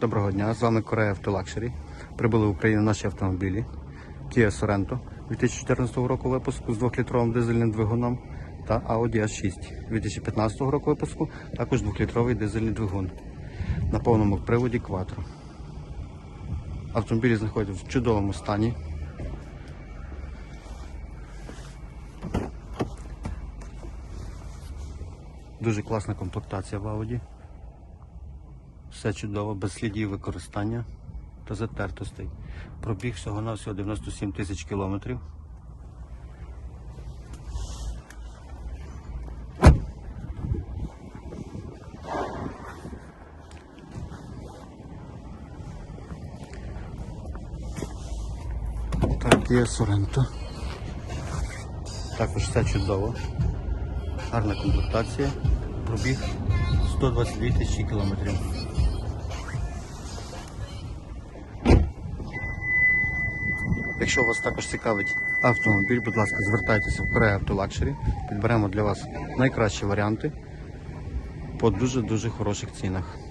Доброго дня, з вами Корея Автолакшері. Прибули в Україну наші автомобілі Kia Sorento 2014 року випуску з 2-літровим дизельним двигуном та Audi A6 2015 року випуску, також 2-літровий дизельний двигун на повному приводі Quattro. Автомобілі знаходяться в чудовому стані. Дуже класна комплектація в Audi. Все чудово, без слідів використання та затертостей. Пробіг всього на всього 97 тисяч кілометрів. Так, є Sorento. Також все чудово. Гарна комплектація. Пробіг 122 тисячі кілометрів. Якщо вас також цікавить автомобіль, будь ласка, звертайтеся в Корея Автолакшері. Підберемо для вас найкращі варіанти по дуже-дуже хороших цінах.